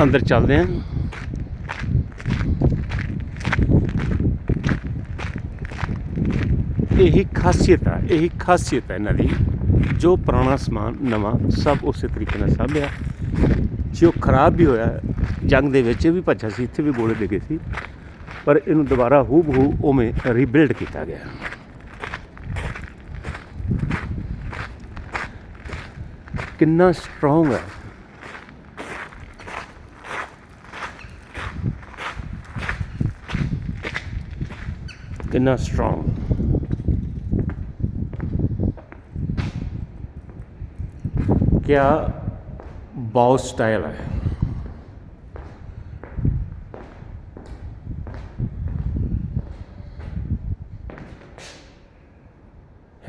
ਅੰਦਰ ਚੱਲਦੇ ਆਂ। ਇਹੀ ਖਾਸੀਅਤ ਹੈ ਇਹੀ ਖਾਸੀਅਤ ਹੈ ਇਹਨਾਂ ਦੀ, ਜੋ ਪੁਰਾਣਾ ਸਮਾਨ, ਨਵਾਂ, ਸਭ ਉਸੇ ਤਰੀਕੇ ਨਾਲ ਸਾਂਭਿਆ। ਜੋ ਖਰਾਬ ਵੀ ਹੋਇਆ, ਜੰਗ ਦੇ ਵਿੱਚ ਇਹ ਵੀ ਭੱਜਾ ਸੀ, ਇੱਥੇ ਵੀ ਗੋਲੇ ਲੱਗੇ ਸੀ, ਪਰ ਇਹਨੂੰ ਦੁਬਾਰਾ ਹੂ ਬਹੂ ਉਵੇਂ ਰੀਬਿਲਡ ਕੀਤਾ ਗਿਆ। ਕਿੰਨਾ ਸਟਰੋਂਗ ਹੈ कितना स्ट्रांग क्या बाउ स्टाइल है?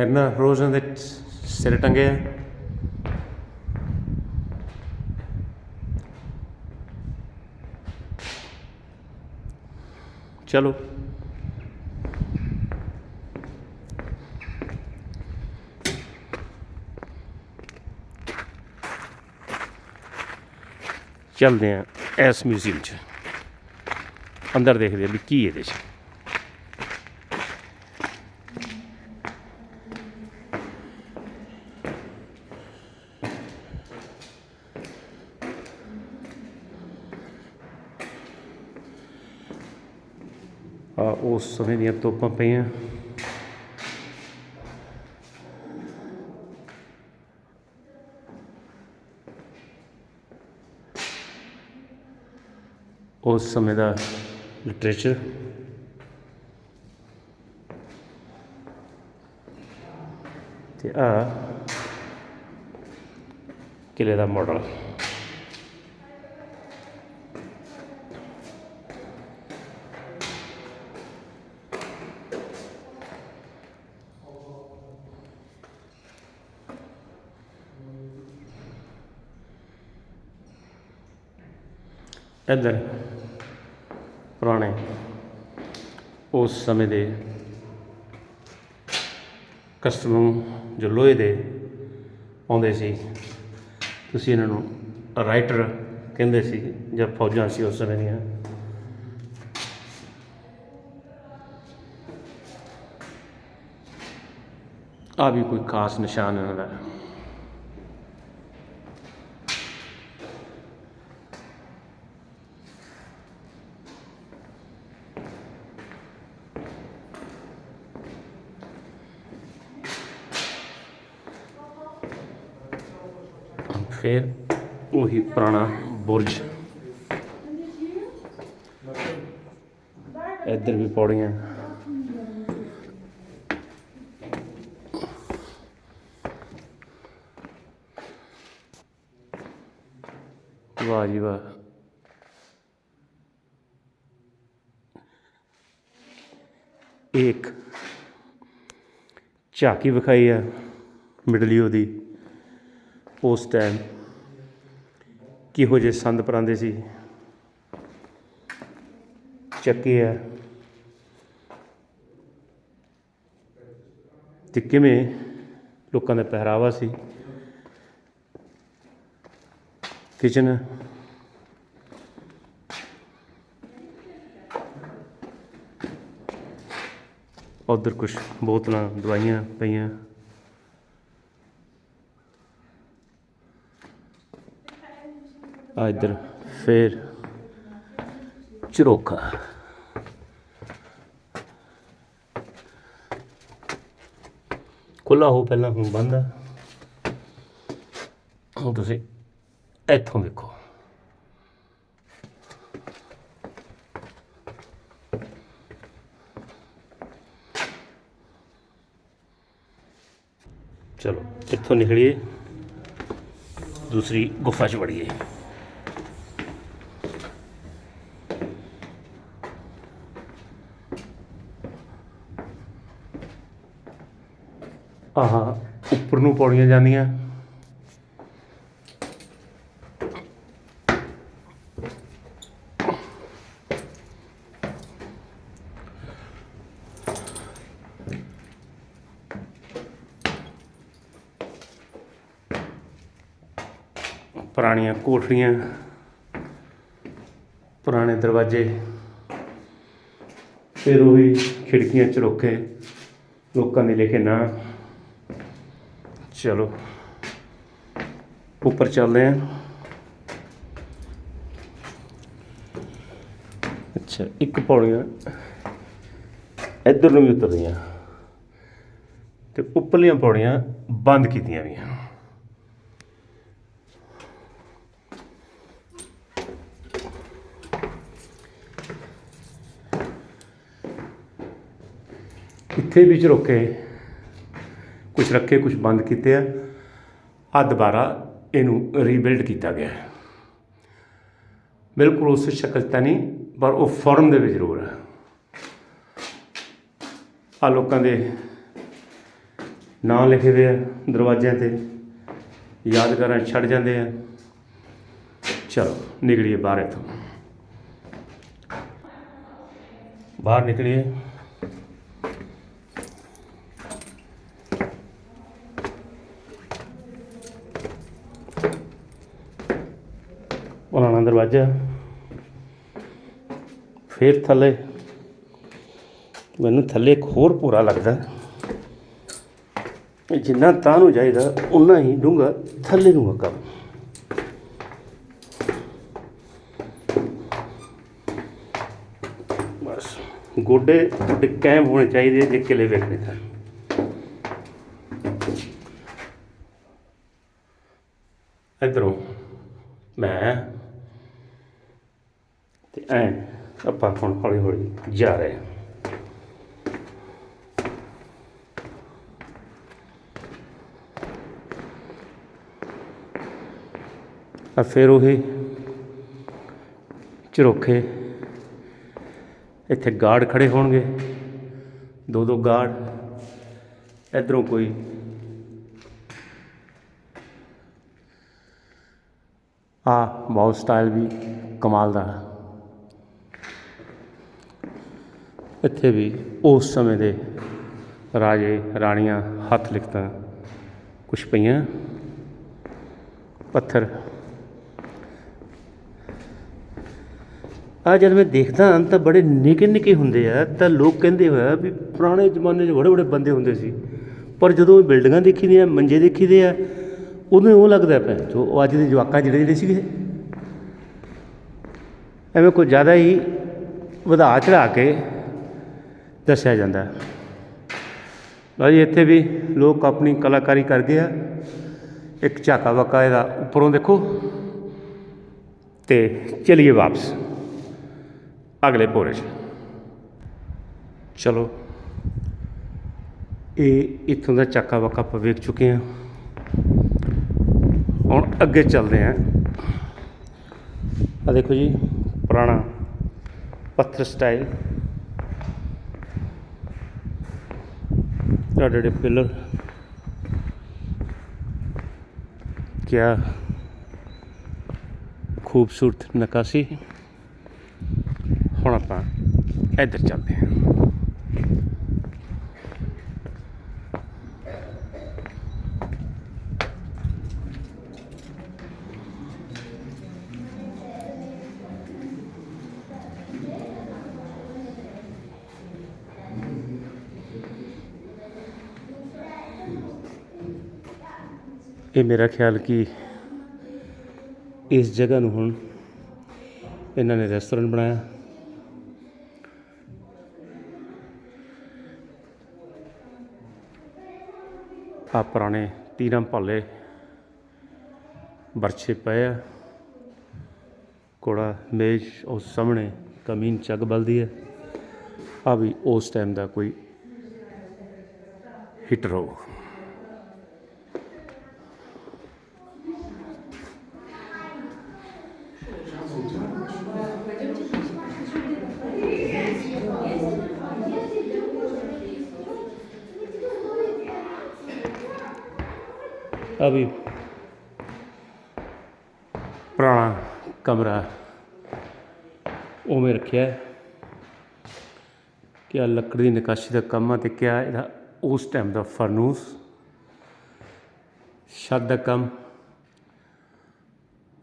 என்ன सिर टंगे சிரட்டங்க चलो। ਚੱਲਦੇ ਆ ਇਸ ਮਿਊਜ਼ੀਅਮ 'ਚ ਅੰਦਰ ਦੇਖਦੇ ਆ ਵੀ ਕੀ ਇਹਦੇ 'ਚ ਆ ਉਸ ਸਮੇਂ ਦੀਆਂ ਤੋਪਾਂ ਪਈਆਂ ਉਸ ਸਮੇਂ ਦਾ ਲਿਟਰੇਚਰ ਤੇ ਆ ਕਿਲੇ ਦਾ ਮਾਡਲ ਇੱਧਰ ਪੁਰਾਣੇ ਉਸ ਸਮੇਂ ਦੇ ਕਸਟਮ ਜੋ ਲੋਹੇ ਦੇ ਆਉਂਦੇ ਸੀ, ਤੁਸੀਂ ਇਹਨਾਂ ਨੂੰ ਰਾਈਟਰ ਕਹਿੰਦੇ ਸੀ ਜਾਂ ਫੌਜਾਂ ਸੀ ਉਸ ਸਮੇਂ ਦੀਆਂ। ਆ ਵੀ ਕੋਈ ਖਾਸ ਨਿਸ਼ਾਨ ਇਹਨਾਂ ਦਾ। ਫਿਰ ਉਹੀ ਪੁਰਾਣਾ ਬੁਰਜ। ਇੱਧਰ ਵੀ ਪੌੜੀਆਂ। ਵਾਹ ਜੀ ਵਾਹ। ਇੱਕ ਝਾਕੀ ਵਿਖਾਈ ਆ ਮਿਡਲੀ ਉਹਦੀ ਉਸ ਟਾਈਮ ਕਿਹੋ ਜਿਹੇ ਸੰਦ ਪਰਾਂਦੇ ਸੀ? ਚੱਕੇ ਆ। ਤੇ ਕਿਵੇਂ ਲੋਕਾਂ ਦਾ ਪਹਿਰਾਵਾ ਸੀ? ਕਿਚਨ? ਉਧਰ ਕੁਝ ਬੋਤਲਾਂ, ਦਵਾਈਆਂ ਪਈਆਂ। ਆ ਇੱਧਰ ਫੇਰ ਚਰੋਖਾ। ਖੁੱਲਾ ਹੋ ਪਹਿਲਾਂ ਹੁਣ ਬੰਦ ਆ। ਹੁਣ ਤੁਸੀਂ ਇੱਥੋਂ ਦੇਖੋ। ਚਲੋ, ਇੱਥੋਂ ਨਿਕਲੀਏ। ਦੂਸਰੀ ਗੁਫਾ 'ਚ ਵੜੀਏ। ਆਹ, ਉੱਪਰ ਨੂੰ ਪੌੜੀਆਂ ਜਾਂਦੀਆਂ। ਪੁਰਾਣੀਆਂ ਕੋਠੜੀਆਂ, ਪੁਰਾਣੇ ਦਰਵਾਜ਼ੇ, ਫਿਰ ਉਹੀ ਖਿੜਕੀਆਂ ਚਰੋਕੇ ਲੋਕਾਂ ਦੇ ਲਿਖੇ ਨਾਂ। ਚਲੋ। ਉੱਪਰ ਚੱਲਦੇ ਹਾਂ ਅੱਛਾ, ਇੱਕ ਪੌੜੀਆਂ ਇੱਧਰ ਨੂੰ ਵੀ ਉਤਰਦੀਆਂ। ਤੇ ਉੱਪਰਲੀਆਂ ਪੌੜੀਆਂ ਬੰਦ ਕੀਤੀਆਂ ਗਈਆਂ ਇੱਥੇ ਵਿੱਚ ਰੁਕੇ ਕੁਝ ਰੱਖੇ ਕੁਝ ਬੰਦ ਕੀਤੇ ਆ। ਆ ਦੁਬਾਰਾ ਇਹਨੂੰ ਰੀਬਿਲਡ ਕੀਤਾ ਗਿਆ ਹੈ। ਬਿਲਕੁਲ ਉਸ ਸ਼ਕਲ ਤਾਂ ਨਹੀਂ, ਪਰ ਉਹ ਫਾਰਮ ਦੇ ਵਿੱਚ ਜ਼ਰੂਰ ਹੈ। ਆ ਲੋਕਾਂ ਦੇ ਨਾਂ ਲਿਖੇ ਹੋਏ ਆ ਦਰਵਾਜ਼ਿਆਂ ਤੇ। ਯਾਦਗਾਰਾਂ ਛੱਡ ਜਾਂਦੇ ਆ। ਚਲੋ, ਨਿਕਲੀਏ ਬਾਹਰ ਇੱਥੋਂ। ਬਾਹਰ ਨਿਕਲੀਏ ਪੁਰਾਣਾ ਦਰਵਾਜ਼ਾ। ਫਿਰ ਥੱਲੇ। ਮੈਨੂੰ ਥੱਲੇ ਇੱਕ ਹੋਰ ਪੂਰਾ ਲੱਗਦਾ। ਜਿੰਨਾ ਤਾਂ ਨੂੰ ਜਾਈਦਾ ਉਨਾ ਹੀ ਡੂੰਘਾ ਥੱਲੇ ਨੂੰ ਆ ਬਸ, ਗੋਡੇ ਤੁਹਾਡੇ ਕਾਇਮ ਹੋਣੇ ਚਾਹੀਦੇ ਜੇ ਕਿਲੇ ਵੇਖਣੇ ਤਾਂ। ਇਧਰੋਂ ਮੈਂ ਤੇ ਐ ਆਪਾਂ ਹੁਣ ਹੌਲੀ ਹੌਲੀ ਜਾ ਰਹੇ ਹਾਂ। ਆ ਫਿਰ ਉਹੀ ਝਰੋਖੇ ਇੱਥੇ ਗਾਰਡ ਖੜੇ ਹੋਣਗੇ। ਦੋ ਦੋ ਗਾਰਡ। ਇਧਰੋਂ ਕੋਈ ਆ ਬਹੁਤ ਸਟਾਈਲ ਵੀ ਕਮਾਲ ਦਾ ਹੈ ਇੱਥੇ ਵੀ ਉਸ ਸਮੇਂ ਦੇ ਰਾਜੇ ਰਾਣੀਆਂ ਹੱਥ ਲਿਖਤਾਂ ਕੁਛ ਪਈਆਂ। ਪੱਥਰ। ਆ ਜਦ ਮੈਂ ਦੇਖਦਾ ਹਾਂ ਤਾਂ ਬੜੇ ਨਿੱਕੇ ਨਿੱਕੇ ਹੁੰਦੇ ਆ, ਤਾਂ ਲੋਕ ਕਹਿੰਦੇ ਹੋਇਆ ਵੀ ਪੁਰਾਣੇ ਜ਼ਮਾਨੇ 'ਚ ਬੜੇ ਬੜੇ ਬੰਦੇ ਹੁੰਦੇ ਸੀ। ਪਰ ਜਦੋਂ ਇਹ ਬਿਲਡਿੰਗਾਂ ਦੇਖੀਦੀਆਂ, ਮੰਜੇ ਦੇਖੀਦੇ ਆ ਉਹਨੂੰ ਉਹ ਲੱਗਦਾ ਪਿਆ ਜੋ ਅੱਜ ਦੇ ਜਵਾਕਾਂ ਜਿਹੜੇ ਜਿਹੜੇ ਸੀਗੇ। ਐਵੇਂ ਕੋਈ ਜ਼ਿਆਦਾ ਹੀ ਵਧਾ ਚੜਾ ਕੇ ਦੱਸਿਆ ਜਾਂਦਾ ਲਓ ਜੀ ਇੱਥੇ ਵੀ ਲੋਕ ਆਪਣੀ ਕਲਾਕਾਰੀ ਕਰਦੇ ਆ। ਇੱਕ ਝਾਕਾ ਵਕਾ ਇਹਦਾ ਉੱਪਰੋਂ ਦੇਖੋ ਤੇ ਚਲਿਏ ਵਾਪਸ। ਅਗਲੇ ਭੋਰੇ 'ਚ। ਚਲੋ, ਇਹ ਇੱਥੋਂ ਦਾ ਝਾਕਾ ਵਕਾ ਆਪਾਂ ਵੇਖ ਚੁੱਕੇ ਹਾਂ। ਹੁਣ ਅੱਗੇ ਚੱਲਦੇ ਹਾਂ। ਆ ਦੇਖੋ ਜੀ, ਪੁਰਾਣਾ ਪੱਥਰ ਸਟਾਈਲ ਤੁਹਾਡੇ ਜਿਹੜੇ ਪਿਲਰ ਕਿਆ ਖੂਬਸੂਰਤ ਨਕਾਸ਼ੀ। ਹੁਣ ਆਪਾਂ ਇੱਧਰ ਚੱਲਦੇ ਹਾਂ। ਇਹ ਮੇਰਾ ਖਿਆਲ ਕਿ ਇਸ ਜਗ੍ਹਾ ਨੂੰ ਹੁਣ ਇਹਨਾਂ ਨੇ ਰੈਸਟੋਰੈਂਟ ਬਣਾਇਆ। ਆ ਪੁਰਾਣੇ ਤੀਰਾਂ ਭਾਲੇ ਵਰਛੇ ਪਏ ਆ। ਕੋੜਾ ਮੇਜ਼ ਉਸ ਸਾਹਮਣੇ ਕਮੀਨ ਚੱਗ ਬਲਦੀ ਹੈ ਆ ਵੀ ਉਸ ਟਾਈਮ ਦਾ ਕੋਈ ਹਿੱਟ ਰੋ ਜਿਹੜਾ ਲੱਕੜੀ ਦੀ ਨਿਕਾਸੀ ਦਾ ਕੰਮ ਆ ਤੇ ਕਿਹਾ ਇਹਦਾ ਉਸ ਟਾਈਮ ਦਾ ਫਰਨੂਸ। ਛੱਤ ਦਾ ਕੰਮ।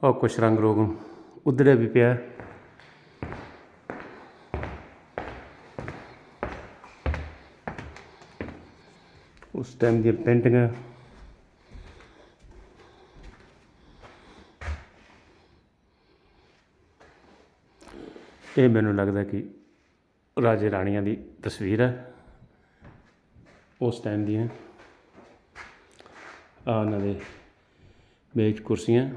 ਔਰ ਕੁਛ ਰੰਗ ਰੋਗ ਉਧਰੇ ਵੀ ਪਿਆ। ਉਸ ਟਾਈਮ ਦੀ ਪੇਂਟਿੰਗ। ਇਹ ਮੈਨੂੰ ਲੱਗਦਾ ਕਿ ਰਾਜੇ ਰਾਣੀਆਂ ਦੀ ਤਸਵੀਰ ਹੈ। ਉਸ ਟਾਈਮ ਦੀਆਂ ਆ ਉਹਨਾਂ ਦੇ ਮੇਜ਼ ਕੁਰਸੀਆਂ।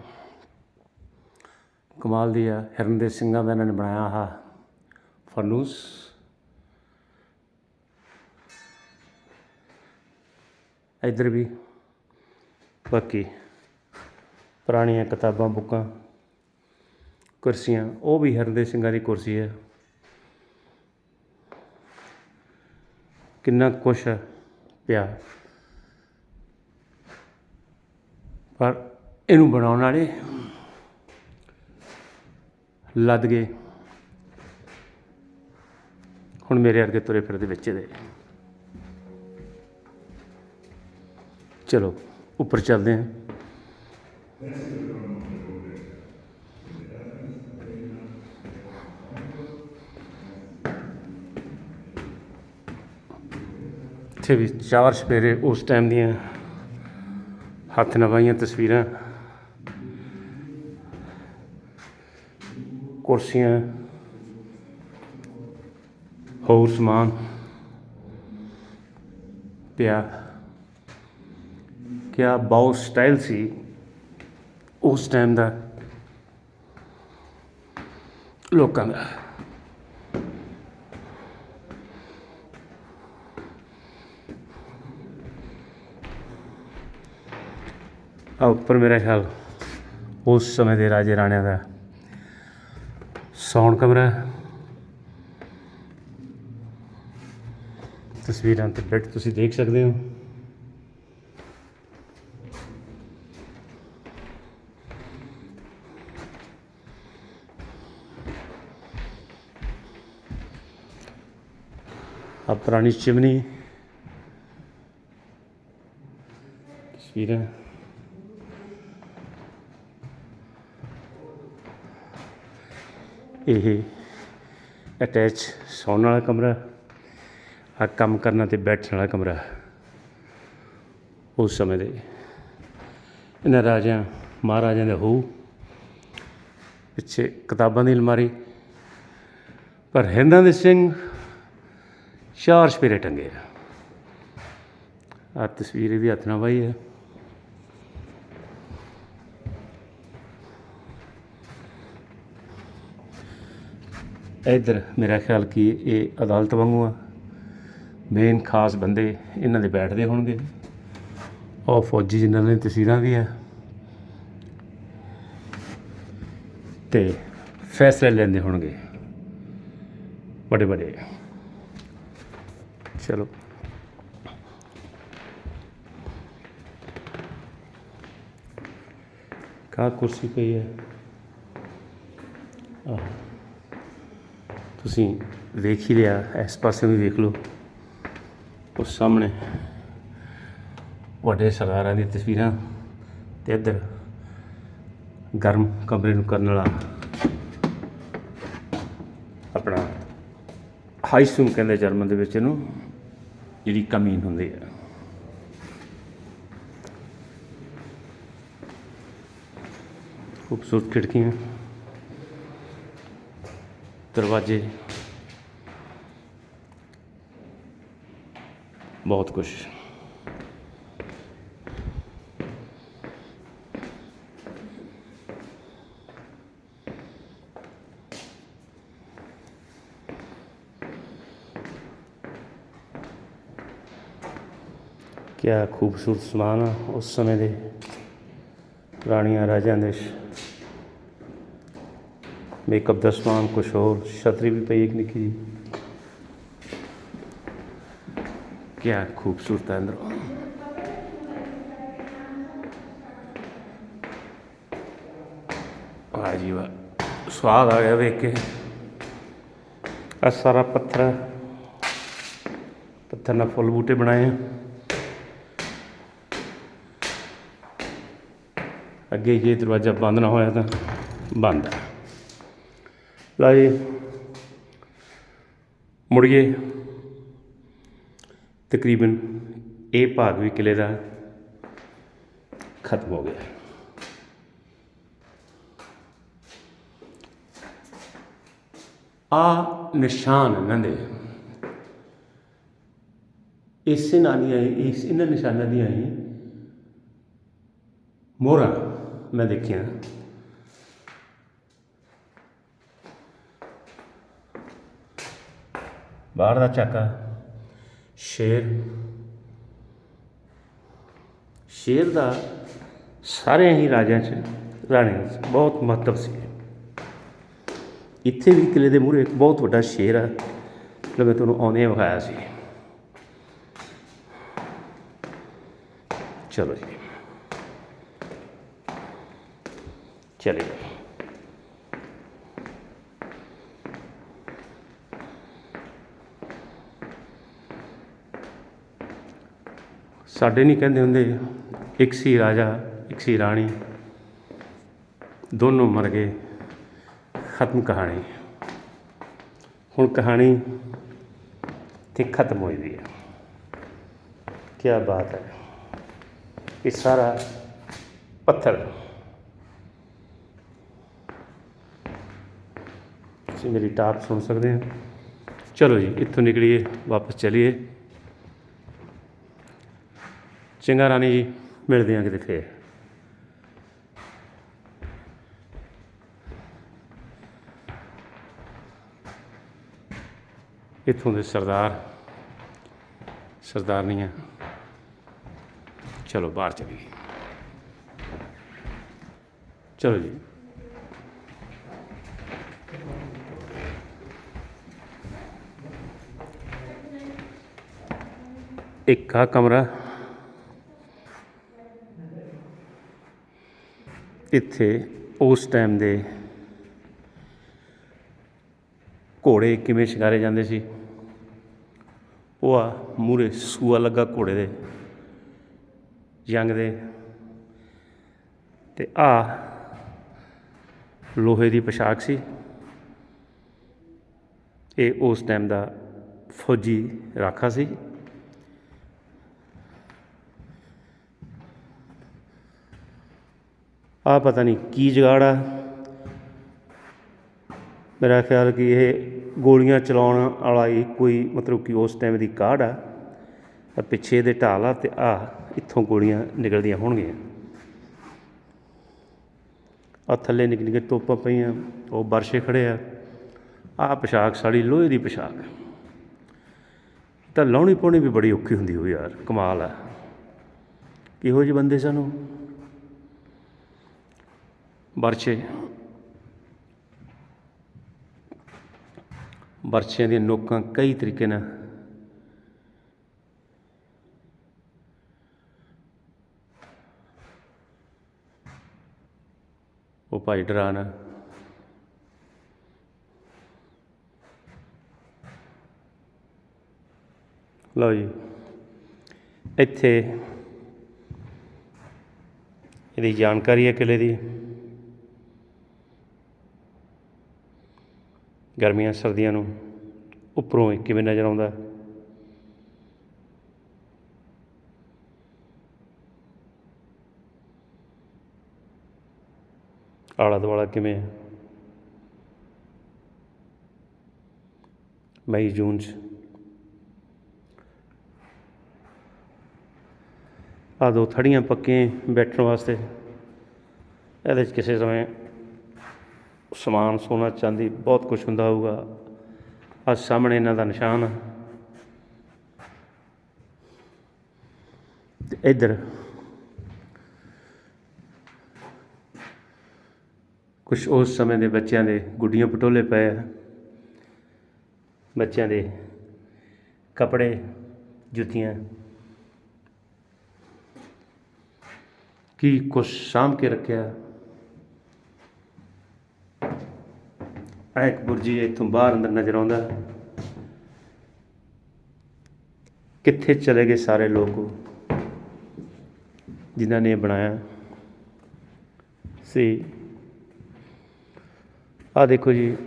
ਕਮਾਲ ਦੀ ਆ ਹਿਰਨਦੇ ਸਿੰਘਾਂ ਦਾ ਇਹਨਾਂ ਨੇ ਬਣਾਇਆ ਆ ਫਰਨੂਸ। ਇੱਧਰ ਵੀ ਬਾਕੀ ਪੁਰਾਣੀਆਂ ਕਿਤਾਬਾਂ, ਬੁੱਕਾਂ, ਕੁਰਸੀਆਂ, ਉਹ ਵੀ ਹਿਰਨ ਸਿੰਘਾਂ ਦੀ ਕੁਰਸੀ ਹੈ। ਕਿੰਨਾ ਕੁਛ ਪਿਆ। ਪਰ ਇਹਨੂੰ ਬਣਾਉਣ ਵਾਲੇ ਲੱਦ ਗਏ। ਹੁਣ ਮੇਰੇ ਅਰਗੇ ਤੁਰੇ ਫਿਰਦੇ ਵਿੱਚ ਦੇ ਚਲੋ, ਉੱਪਰ ਚੱਲਦੇ ਹਾਂ। ਇੱਥੇ ਵੀ ਚਾਰ ਸਪੇਰੇ ਉਸ ਟਾਈਮ ਦੀਆਂ ਹੱਥ ਨਵਾਈਆਂ ਤਸਵੀਰਾਂ, ਕੁਰਸੀਆਂ, ਹੋਰ ਸਮਾਨ ਪਿਆ। ਕਿਆ ਬਹੁਤ ਸਟਾਈਲ ਸੀ ਉਸ ਟਾਈਮ ਦਾ ਲੋਕਾਂ ਦਾ। ਆ ਉੱਪਰ ਮੇਰਾ ਖਿਆਲ ਉਸ ਸਮੇਂ ਦੇ ਰਾਜੇ ਰਾਣਿਆਂ ਦਾ ਸੌਣ ਕਮਰਾ ਤਸਵੀਰਾਂ ਤੇ ਬੈੱਡ ਤੁਸੀਂ ਦੇਖ ਸਕਦੇ ਹੋ। ਆ ਪੁਰਾਣੀ ਚਿਮਨੀ। ਤਸਵੀਰਾਂ। ਇਹ ਅਟੈਚ ਸੌਣ ਵਾਲਾ ਕਮਰਾ ਆ ਕੰਮ ਕਰਨਾ ਤੇ ਬੈਠਣ ਵਾਲਾ ਕਮਰਾ ਉਸ ਸਮੇਂ ਦੇ। ਇਹਨਾਂ ਰਾਜਿਆਂ, ਮਹਾਰਾਜਿਆਂ ਦੇ ਹੋ, ਪਿੱਛੇ ਕਿਤਾਬਾਂ ਦੀ ਅਲਮਾਰੀ, ਪਰ ਹਿੰਦਾਂ ਦੇ ਸਿੰਘ ਚਾਰ ਸਪੇਰੇ ਟੰਗੇ ਆ। ਆ ਤਸਵੀਰ ਵੀ ਹੱਥ ਨਾਲ ਵਾਈ ਹੈ ਇੱਧਰ ਮੇਰਾ ਖਿਆਲ ਕਿ ਇਹ ਅਦਾਲਤ ਵਾਂਗੂ ਆ। ਮੇਨ ਖਾਸ ਬੰਦੇ ਇਹਨਾਂ ਦੇ ਬੈਠਦੇ ਹੋਣਗੇ। ਉਹ ਫੌਜੀ ਜਿਨ੍ਹਾਂ ਨੇ ਤਸਵੀਰਾਂ ਵੀ ਆ। ਤੇ ਫੈਸਲੇ ਲੈਂਦੇ ਹੋਣਗੇ। ਵੱਡੇ ਵੱਡੇ। ਚਲੋ। ਕਾ ਕੁਰਸੀ ਪਈ ਹੈ? ਆਹ। ਤੁਸੀਂ ਵੇਖ ਹੀ ਲਿਆ, ਇਸ ਪਾਸੇ ਵੀ ਵੇਖ ਲਓ। ਉਸ ਸਾਹਮਣੇ ਵੱਡੇ ਸਰਦਾਰਾਂ ਦੀ ਤਸਵੀਰਾਂ ਤੇ ਇੱਧਰ ਗਰਮ ਕਮਰੇ ਨੂੰ ਕਰਨ ਵਾਲਾ ਆਪਣਾ ਹਾਈਸੂਮ ਕਹਿੰਦੇ ਜਰਮਨ ਦੇ ਵਿੱਚ ਇਹਨੂੰ, ਜਿਹੜੀ ਕਮੀਨ ਹੁੰਦੀ ਹੈ। ਖੂਬਸੂਰਤ ਖਿੜਕੀਆਂ। ਦਰਵਾਜ਼ੇ। ਬਹੁਤ ਕੁਝ ਕਿਆ ਖੂਬਸੂਰਤ ਸਮਾਨ ਆ ਉਸ ਸਮੇਂ ਦੇ ਪੁਰਾਣੀਆਂ ਰਾਜਿਆਂ ਦੇ ਮੇਕਅਪ ਦਾ ਸਮਾਨ ਕੁਝ ਹੋਰ। ਛਤਰੀ ਵੀ ਪਈ ਇੱਕ ਨਿੱਕੀ ਜੀ ਕਿਆ ਖੂਬਸੂਰਤ ਹੈ ਅੰਦਰੋਂ। ਵਾਹ ਜੀ ਵਾਹ। ਸਵਾਦ ਆ ਗਿਆ ਵੇਖ ਕੇ। ਆ ਸਾਰਾ ਪੱਥਰ ਪੱਥਰ ਨਾਲ ਫੁੱਲ ਬੂਟੇ ਬਣਾਏ ਆ। ਅੱਗੇ ਜੇ ਦਰਵਾਜ਼ਾ ਬੰਦ ਨਾ ਹੋਇਆ ਤਾਂ ਬੰਦ ਹੈ। ਲਓ ਜੀ। ਤਕਰੀਬਨ ਇਹ ਭਾਗ ਵੀ ਕਿਲੇ ਦਾ ਖਤਮ ਹੋ ਗਿਆ। ਆ ਨਿਸ਼ਾਨ ਇਹਨਾਂ ਦੇ। ਇਸੇ ਨਾਲ ਹੀ, ਇਸ ਇਹਨਾਂ ਨਿਸ਼ਾਨਾਂ ਦੀਆਂ ਹੀ ਮੋਹਰਾਂ ਮੈਂ ਦੇਖੀਆਂ। ਬਾਹਰ ਦਾ ਝਾਕਾ। ਸ਼ੇਰ। ਸ਼ੇਰ ਦਾ ਸਾਰੇ ਹੀ ਰਾਜਿਆਂ 'ਚ, ਰਾਣਿਆਂ 'ਚ ਬਹੁਤ ਮਹੱਤਵ ਸੀ। ਇੱਥੇ ਵੀ ਕਿਲੇ ਦੇ ਮੂਹਰੇ ਇੱਕ ਬਹੁਤ ਵੱਡਾ ਸ਼ੇਰ ਆ ਜੋ ਮੈਂ ਤੁਹਾਨੂੰ ਆਉਂਦੇ ਵਿਖਾਇਆ ਸੀ। ਚਲੋ ਜੀ। ਚਲੇ ਸਾਡੇ ਨਹੀਂ ਕਹਿੰਦੇ ਹੁੰਦੇ। ਇੱਕ ਸੀ ਰਾਜਾ, ਇੱਕ ਸੀ ਰਾਣੀ। ਦੋਨੋਂ ਮਰ ਗਏ। ਖਤਮ ਕਹਾਣੀ। ਹੁਣ ਕਹਾਣੀ ਤੇ ਖਤਮ ਹੋਈ ਵੀ ਹੈ। ਕੀ ਬਾਤ ਹੈ। ਇਹ ਸਾਰਾ ਪੱਥਰ। ਤੁਸੀਂ ਮੇਰੀ ਟਾਪ ਸੁਣ ਸਕਦੇ ਹੋ। ਚਲੋ ਜੀ, ਇੱਥੋਂ ਨਿਕਲੀਏ, ਵਾਪਸ ਚਲੀਏ। ਚੰਗਾ ਰਾਣੀ ਜੀ, ਮਿਲਦੇ ਹਾਂ ਕਿਤੇ ਫੇਰ। ਇੱਥੋਂ ਦੇ ਸਰਦਾਰ ਸਰਦਾਰਨੀਆਂ ਚਲੋ ਬਾਹਰ ਚਲੀਏ। ਚਲੋ ਜੀ। ਇੱਕ ਆ ਕਮਰਾ। ਇੱਥੇ ਉਸ ਟਾਈਮ ਦੇ ਘੋੜੇ ਕਿਵੇਂ ਸ਼ਿਕਾਰੇ ਜਾਂਦੇ ਸੀ? ਉਹ ਆ ਮੂਰੇ ਸੂਆ ਲੱਗਾ ਘੋੜੇ ਦੇ, ਜੰਗ ਦੇ। ਤੇ ਆ ਲੋਹੇ ਦੀ ਪੋਸ਼ਾਕ ਸੀ। ਇਹ ਉਸ ਟਾਈਮ ਦਾ ਫੌਜੀ ਰਾਖਾ ਸੀ। ਆਹ ਪਤਾ ਨਹੀਂ ਕੀ ਜਗਾੜ ਆ। ਮੇਰਾ ਖਿਆਲ ਕਿ ਇਹ ਗੋਲੀਆਂ ਚਲਾਉਣ ਵਾਲਾ ਹੀ ਕੋਈ ਮਤਲਬ ਕਿ ਉਸ ਟਾਈਮ ਦੀ ਕਾਢ ਆ। ਆ ਪਿੱਛੇ ਦੇ ਢਾਲ ਆ ਤੇ ਆ ਇੱਥੋਂ ਗੋਲੀਆਂ ਨਿਕਲਦੀਆਂ ਹੋਣਗੀਆਂ। ਆ ਥੱਲੇ ਨਿੱਕ ਨਿੱਕੇ ਤੋਪਾਂ ਪਈਆਂ, ਉਹ ਬਰਸ਼ੇ ਖੜੇ ਆ। ਆ ਪੋਸ਼ਾਕ ਸਾਡੀ ਲੋਹੇ ਦੀ ਪੋਸ਼ਾਕ। ਤਾਂ ਲਾਉਣੀ ਪਾਉਣੀ ਵੀ ਬੜੀ ਔਖੀ ਹੁੰਦੀ ਹੋਈ ਯਾਰ, ਕਮਾਲ ਆ। ਕਿਹੋ ਜਿਹੇ ਬੰਦੇ ਸਾਨੂੰ? ਬਰਛੇ ਬਰਛਿਆਂ ਦੀਆਂ ਨੋਕਾਂ ਕਈ ਤਰੀਕੇ ਨਾਲ। ਉਹ ਭਾਈ ਡਰਾਨ ਲਓ ਜੀ, ਇੱਥੇ ਇਹਦੀ ਜਾਣਕਾਰੀ ਹੈ ਕਿਲੇ ਦੀ। ਗਰਮੀਆਂ, ਸਰਦੀਆਂ ਨੂੰ ਉੱਪਰੋਂ ਇਹ ਕਿਵੇਂ ਨਜ਼ਰ ਆਉਂਦਾ? ਆਲਾ ਦੁਆਲਾ ਕਿਵੇਂ ਹੈ ਮਈ, ਜੂਨ ਚ। ਆ ਦੋ ਥੜੀਆਂ ਪੱਕੀਆਂ ਬੈਠਣ ਵਾਸਤੇ। ਇਹਦੇ ਚ ਕਿਸੇ ਸਮੇਂ ਸਮਾਨ ਸੋਨਾ ਚਾਂਦੀ ਬਹੁਤ ਕੁਝ ਹੁੰਦਾ ਹੋਊਗਾ। ਆ ਸਾਹਮਣੇ ਇਹਨਾਂ ਦਾ ਨਿਸ਼ਾਨ ਆ। ਤੇ ਇੱਧਰ ਕੁਝ ਉਸ ਸਮੇਂ ਦੇ ਬੱਚਿਆਂ ਦੇ ਗੁੱਡੀਆਂ ਪਟੋਲੇ ਪਏ ਆ। ਬੱਚਿਆਂ ਦੇ ਕੱਪੜੇ, ਜੁੱਤੀਆਂ। ਕੀ ਕੁਛ ਸਾਂਭ ਕੇ ਰੱਖਿਆ? ਆ ਇੱਕ ਬੁਰਜੀ ਇੱਥੋਂ ਬਾਹਰ ਅੰਦਰ ਨਜ਼ਰ ਆਉਂਦਾ। ਕਿੱਥੇ ਚਲੇ ਗਏ ਸਾਰੇ ਲੋਕ ਜਿਨ੍ਹਾਂ ਨੇ ਬਣਾਇਆ। ਸੀ। ਆ ਦੇਖੋ ਜੀ,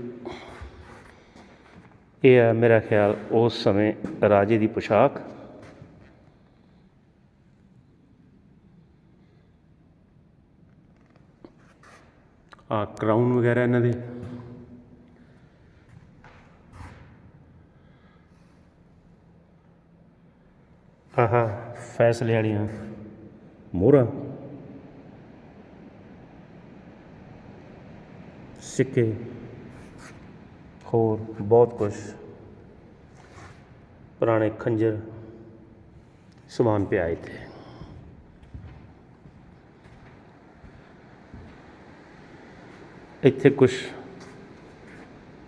ਇਹ ਆ ਮੇਰਾ ਖਿਆਲ ਉਸ ਸਮੇਂ ਰਾਜੇ ਦੀ ਪੋਸ਼ਾਕ। ਆ ਕਰਾਊਨ ਵਗੈਰਾ ਇਹਨਾਂ ਦੇ। ਆਹਾ ਫੈਸਲੇ ਵਾਲੀਆਂ ਮੋਹਰਾਂ। ਸਿੱਕੇ। ਹੋਰ ਬਹੁਤ ਕੁਝ ਪੁਰਾਣੇ ਖੰਜਰ। ਸਮਾਨ ਪਿਆ ਇੱਥੇ। ਇੱਥੇ ਕੁਝ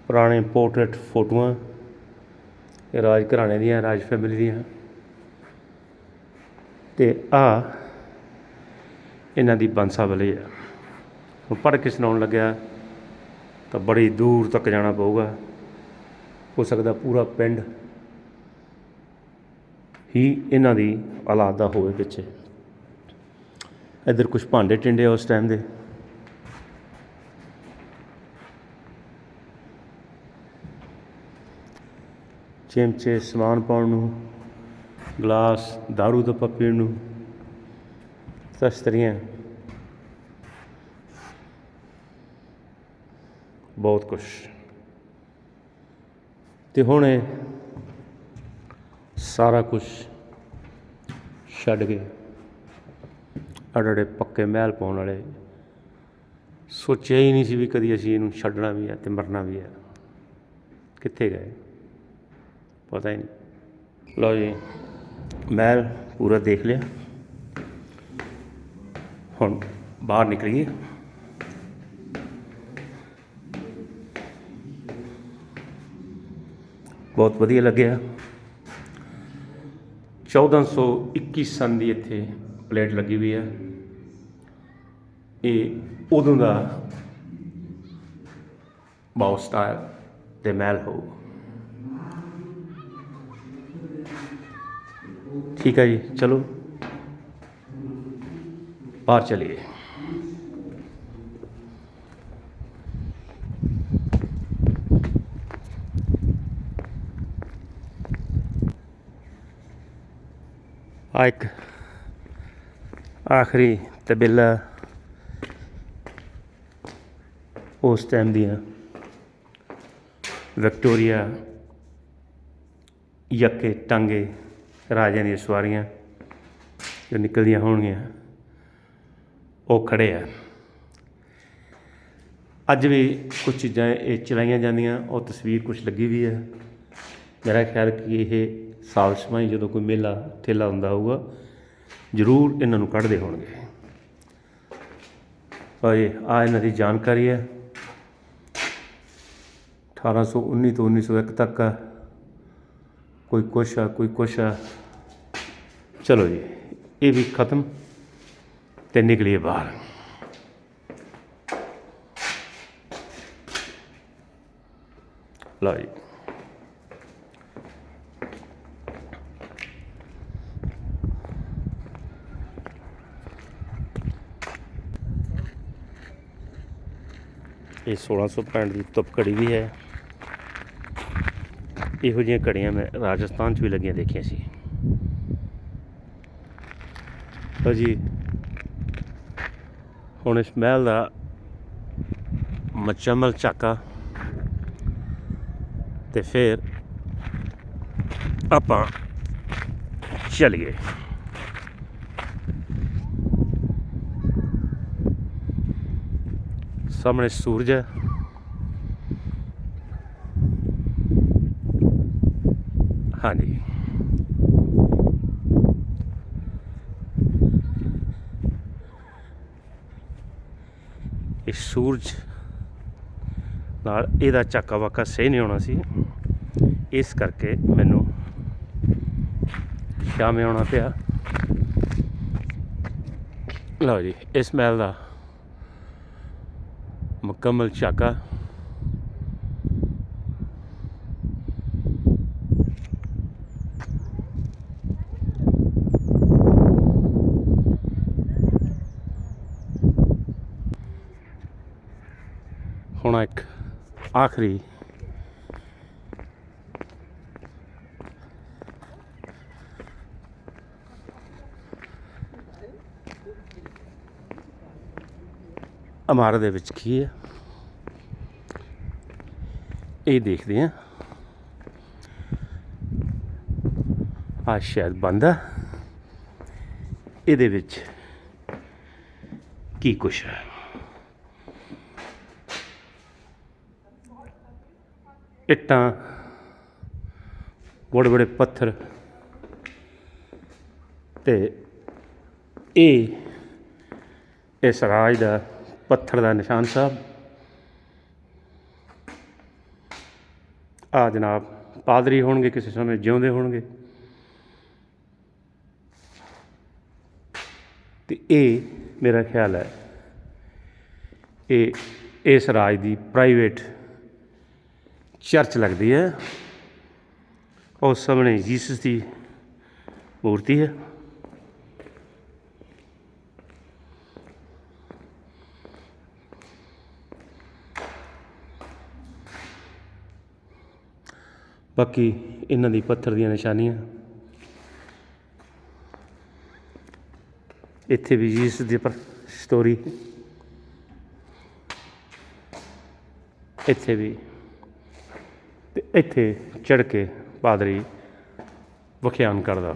ਪੁਰਾਣੇ ਪੋਰਟਰੇਟ ਫੋਟੋਆਂ। ਰਾਜ ਘਰਾਣੇ ਦੀਆਂ, ਰਾਜ ਫੈਮਿਲੀ ਦੀਆਂ। ਤੇ ਆ ਇਹਨਾਂ ਦੀ ਬੰਸਾ ਬੰਸਾਵਲੀ ਆ। ਹੁਣ ਪੜ੍ਹ ਕੇ ਸੁਣਾਉਣ ਲੱਗਿਆ ਤਾਂ ਬੜੀ ਦੂਰ ਤੱਕ ਜਾਣਾ ਪਊਗਾ। ਹੋ ਸਕਦਾ ਪੂਰਾ ਪਿੰਡ ਹੀ ਇਹਨਾਂ ਦੀ ਔਲਾਦ ਦਾ ਹੋਵੇ ਪਿੱਛੇ। ਇੱਧਰ ਕੁਝ ਭਾਂਡੇ ਟਿੰਡੇ ਆ ਉਸ ਟਾਈਮ ਦੇ। ਚਿਮਚੇ, ਸਮਾਨ ਪਾਉਣ ਨੂੰ ਗਲਾਸ, दारू ਦਾ ਪੀਣ ਨੂੰ ਤਸਤਰੀਆਂ। ਬਹੁਤ ਕੁਝ ਤੇ ਹੁਣ ਇਹ ਸਾਰਾ ਕੁਝ ਛੱਡ ਕੇ ਅੜੜੇ ਪੱਕੇ ਮਹਿਲ ਪਾਉਣ ਵਾਲੇ ਸੋਚਿਆ ਹੀ ਨਹੀਂ ਸੀ ਵੀ ਕਦੀ ਅਸੀਂ ਇਹਨੂੰ ਛੱਡਣਾ ਵੀ ਹੈ ਤੇ ਮਰਨਾ ਵੀ ਹੈ। ਕਿੱਥੇ ਗਏ? ਪਤਾ ਹੀ ਨਹੀਂ। ਲਓ ਜੀ। ਮਹਿਲ ਪੂਰਾ ਦੇਖ ਲਿਆ। ਹੁਣ ਬਾਹਰ ਨਿਕਲੀਏ। ਬਹੁਤ ਵਧੀਆ ਲੱਗਿਆ। 1421 ਸਨ ਦੀ ਇੱਥੇ ਪਲੇਟ ਲੱਗੀ ਹੋਈ ਹੈ ਇਹ ਉਦੋਂ ਦਾ ਬਾਉ ਸਟਾਈਲ ਤੇ ਮਹਿਲ ਹੋਊ। ਠੀਕ ਹੈ ਜੀ ਚਲੋ ਬਾਹਰ ਚਲੀਏ ਆ ਇੱਕ ਆਖਰੀ ਤਬੇਲਾ ਉਸ ਟਾਈਮ ਦੀਆਂ ਵਿਕਟੋਰੀਆ ਯੱਕੇ ਟਾਂਗੇ ਰਾਜਿਆਂ ਦੀਆਂ ਸਵਾਰੀਆਂ ਜੋ ਨਿਕਲਦੀਆਂ ਹੋਣਗੀਆਂ, ਉਹ ਖੜੇ ਆ। ਅੱਜ ਵੀ ਕੁਝ ਚੀਜ਼ਾਂ ਇਹ ਚਲਾਈਆਂ ਜਾਂਦੀਆਂ, ਉਹ ਤਸਵੀਰ ਕੁਝ ਲੱਗੀ ਵੀ ਹੈ ਮੇਰਾ ਖਿਆਲ ਕਿ ਇਹ ਸਾਲ ਸਮਾਈ ਜਦੋਂ ਕੋਈ ਮੇਲਾ, ਠੇਲਾ ਹੁੰਦਾ ਹੋਊਗਾ, ਜ਼ਰੂਰ ਇਹਨਾਂ ਨੂੰ ਕੱਢਦੇ ਹੋਣਗੇ। ਪਰ ਇਹ ਆ ਇਹਨਾਂ ਦੀ ਜਾਣਕਾਰੀ ਹੈ 1819 ਤੋਂ 1901 ਤੱਕ ਆ। ਕੋਈ ਕੁਛ ਆ, ਕੋਈ ਕੁਛ ਆ। ਚਲੋ ਜੀ ਇਹ ਵੀ ਖਤਮ ਤੇ ਨਿਕਲੀਏ ਬਾਹਰ ਲਓ ਜੀ ਇਹ 1665 ਦੀ ਤੁਪ ਘੜੀ ਵੀ ਹੈ ਇਹੋ ਜਿਹੀਆਂ ਘੜੀਆਂ ਮੈਂ ਰਾਜਸਥਾਨ 'ਚ ਵੀ ਲੱਗੀਆਂ ਦੇਖੀਆਂ ਸੀ ਲਓ ਜੀ। ਹੁਣ ਇਸ ਮਹਿਲ ਦਾ ਮਚਮਲ ਚਾਕਾ ਤੇ ਫਿਰ ਆਪਾਂ ਚਲੀਏ। ਸਾਹਮਣੇ ਸੂਰਜ ਹੈ। ਹਾਂਜੀ ਇਹ ਸੂਰਜ ਨਾਲ ਇਹਦਾ ਚੱਕਾ ਵਾਕਾ ਸਹੀ ਨਹੀਂ ਹੋਣਾ ਸੀ। ਇਸ ਕਰਕੇ ਮੈਨੂੰ ਸ਼ਾਮੇ ਆਉਣਾ ਪਿਆ। ਲਓ ਜੀ, ਇਸ ਮਹਿਲ ਦਾ ਮੁਕੰਮਲ ਝਾਕਾ ਹੁਣ ਇੱਕ ਆਖਰੀ। ਇਮਾਰਤ ਦੇ ਵਿੱਚ ਕੀ ਹੈ? ਇਹ ਦੇਖਦੇ ਹਾਂ। ਆ ਸ਼ਾਇਦ ਬੰਦ ਆ। ਇਹਦੇ ਵਿੱਚ ਕੀ ਕੁਛ ਹੈ? ਇੱਟਾਂ, ਬੜੇ ਬੜੇ ਪੱਥਰ ਤੇ ਇਹ ਇਸ ਰਾਜ ਦਾ ਪੱਥਰ ਦਾ ਨਿਸ਼ਾਨ ਸਾਹਿਬ। ਆ ਜਨਾਬ ਪਾਦਰੀ ਹੋਣਗੇ, ਕਿਸੇ ਸਮੇਂ ਜਿਉਂਦੇ ਹੋਣਗੇ। ਤੇ ਇਹ ਮੇਰਾ ਖਿਆਲ ਹੈ, ਇਹ ਇਸ ਰਾਜ ਦੀ ਪ੍ਰਾਈਵੇਟ ਚਰਚ ਲੱਗਦੀ ਹੈ। ਉਸ ਸਾਹਮਣੇ ਜੀਸਸ ਦੀ ਮੂਰਤੀ ਹੈ। ਬਾਕੀ ਇਹਨਾਂ ਦੀ ਪੱਥਰ ਦੀਆਂ ਨਿਸ਼ਾਨੀਆਂ। ਇੱਥੇ ਵੀ ਜੀਸਸ ਦੀ ਪਰ ਸਟੋਰੀ। ਇੱਥੇ ਵੀ। ਇੱਥੇ ਚੜ ਕੇ ਪਾਦਰੀ ਵਿਖਿਆਨ ਕਰਦਾ।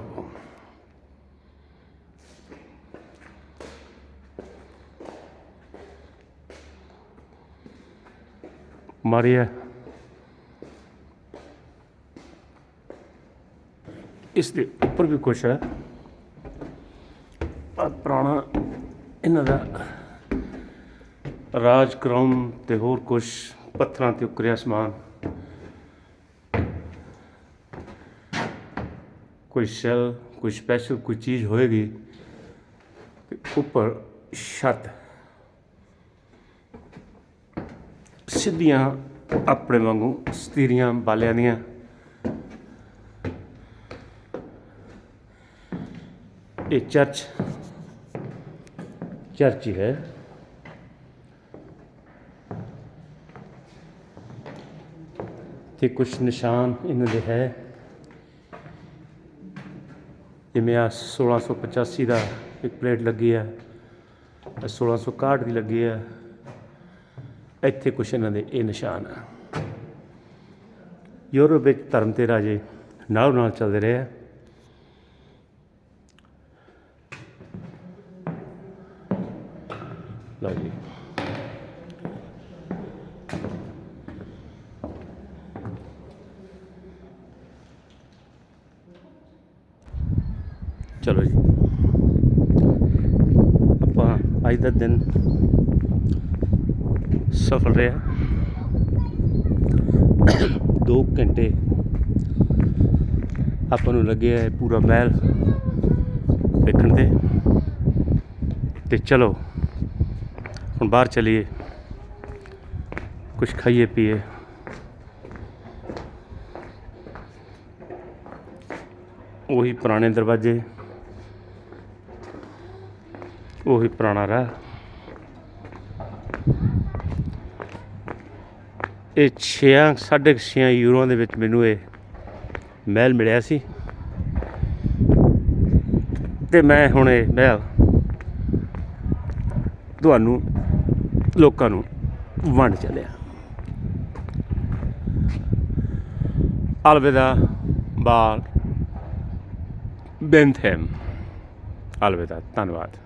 ਮਾਰੀਆ ਇਸ ਦੇ ਉੱਪਰ ਵੀ ਕੁਛ ਹੈ। ਪੁਰਾਣਾ ਇਹਨਾਂ ਦਾ ਰਾਜ ਕ੍ਰਮ ਤੇ ਹੋਰ ਕੁਛ ਪੱਥਰਾਂ ਤੇ ਉਕਰਿਆ ਸਮਾਨ। ਕੋਈ ਸੈਲ ਕੋਈ ਸਪੈਸ਼ਲ ਕੋਈ ਚੀਜ਼ ਹੋਏਗੀ, ਤੇ ਉੱਪਰ ਛੱਤ। ਸਿੱਧੀਆਂ ਆਪਣੇ ਵਾਂਗੂ ਸਤੀਰੀਆਂ ਬਾਲਿਆਂ ਦੀਆਂ। ਇਹ ਚਰਚ ਚਰਚ ਹੀ ਹੈ। ਤੇ ਕੁਝ ਨਿਸ਼ਾਨ ਇਹਨਾਂ ਦੇ ਹੈ। ਜਿਵੇਂ ਆ 1685 ਦਾ ਇੱਕ ਪਲੇਟ ਲੱਗੀ ਹੈ ਆਹ 1661 ਦੀ ਲੱਗੀ ਹੈ ਇੱਥੇ ਕੁਛ ਇਹਨਾਂ ਦੇ ਇਹ ਨਿਸ਼ਾਨ ਆ। ਯੂਰਪ ਵਿੱਚ ਧਰਮ ਤੇ ਰਾਜੇ ਨਾਲ ਨਾਲ ਚੱਲਦੇ ਰਹੇ ਆ ਲਓ ਜੀ ਚਲੋ ਜੀ ਆਪਾਂ ਅੱਜ ਦਾ ਦਿਨ ਸਫਲ ਰਿਹਾ 2 ਘੰਟੇ ਆਪਾਂ ਨੂੰ ਲੱਗਿਆ ਹੈ ਪੂਰਾ ਮਹਿਲ ਵੇਖਣ ਤੇ। ਤੇ ਚਲੋ, ਹੁਣ ਬਾਹਰ ਚਲੀਏ। ਕੁਝ ਖਾਈਏ, ਪੀਏ। ਉਹੀ ਪੁਰਾਣੇ ਦਰਵਾਜ਼ੇ। ਉਹੀ ਪੁਰਾਣਾ ਰਾਹ। ਇਹ 6 ਸਾਢੇ 6 ਯੂਰੋ ਦੇ ਵਿੱਚ ਮੈਨੂੰ ਇਹ ਮਹਿਲ ਮਿਲਿਆ ਸੀ। ਤੇ ਮੈਂ ਹੁਣ ਇਹ ਮਹਿਲ ਤੁਹਾਨੂੰ ਲੋਕਾਂ ਨੂੰ ਵੰਡ ਚਲਿਆ। ਅਲਵਿਦਾ ਬਾਲ ਬੈਂਥਮ। ਅਲਵਿਦਾ, ਧੰਨਵਾਦ।